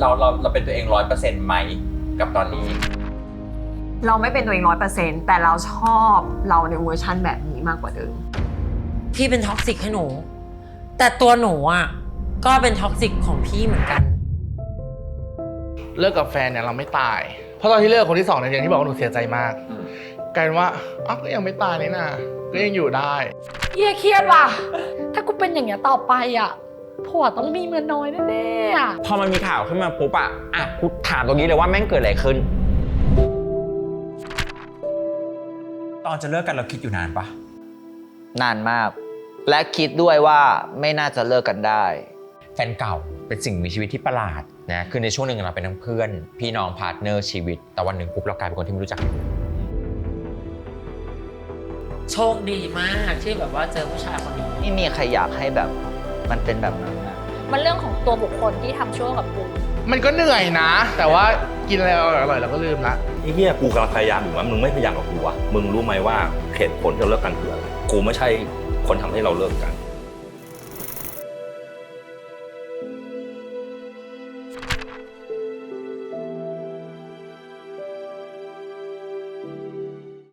เราเราเราเป็นตัวเองร้อยเปอร์เซ็นต์ไหมกับตอนนี้ เราไม่เป็นตัวเองร้อยเปอร์เซ็นต์แต่เราชอบเราในเวอร์ชันแบบนี้มากกว่าเดิมพี่เป็นท็อกซิกให้หนู แต่ตัวหนูอะก็เป็นท็อกซิกของพี่เหมือนกัน เลิกกับแฟนเนี่ยเราไม่ตาย เพราะตอนที่เลิกคนที่สองเนี่ยอย่างที่บอกว่าหนูเสียใจมากอืมกลายเป็นว่าอ้าวก็ยังไม่ตายนี่นะก็ยังอยู่ได้ เฮียเครียดว่ะ ถ้ากูเป็นอย่างเงี้ยต่อไปอะ ผัวต้องมีเงินน้อยแน่ๆอะพอมันมีข่าวขึ้นมาปุ๊บอะอะกูถามตรงนี้เลยว่าแม่งเกิดอะไรขึ้น ตอนจะเลิกกันเราคิดอยู่นานปะนานมาก และคิดด้วยว่าไม่น่าจะเลิกกันได้ แฟนเก่าเป็นสิ่งมีชีวิตที่ประหลาดนะคือในช่วงหนึ่งเราเป็นทั้งเพื่อน พี่น้องพาร์ทเนอร์ชีวิต แต่วันหนึ่งปุ๊บเรากลายเป็นคนที่ไม่รู้จักกันโชคดีมากที่แบบว่าเจอผู้ชายคนนี้ ไม่มีใครอยากให้แบบ มันเป็นแบบนั้นนะมันเรื่องของตัวบุคคลที่ทำชั่วกับกูมันก็เหนื่อยนะ แต่ว่ากินอะไรอร่อยๆเราก็ลืมละ ไอ้เหี้ยกูกำลังพยายามอยู่ว่ามึงไม่พยายามกับกูวะมึงรู้ไหมว่าเหตุผลที่เราเลิกกันคืออะไรกูไม่ใช่คนทำให้เราเลิกกัน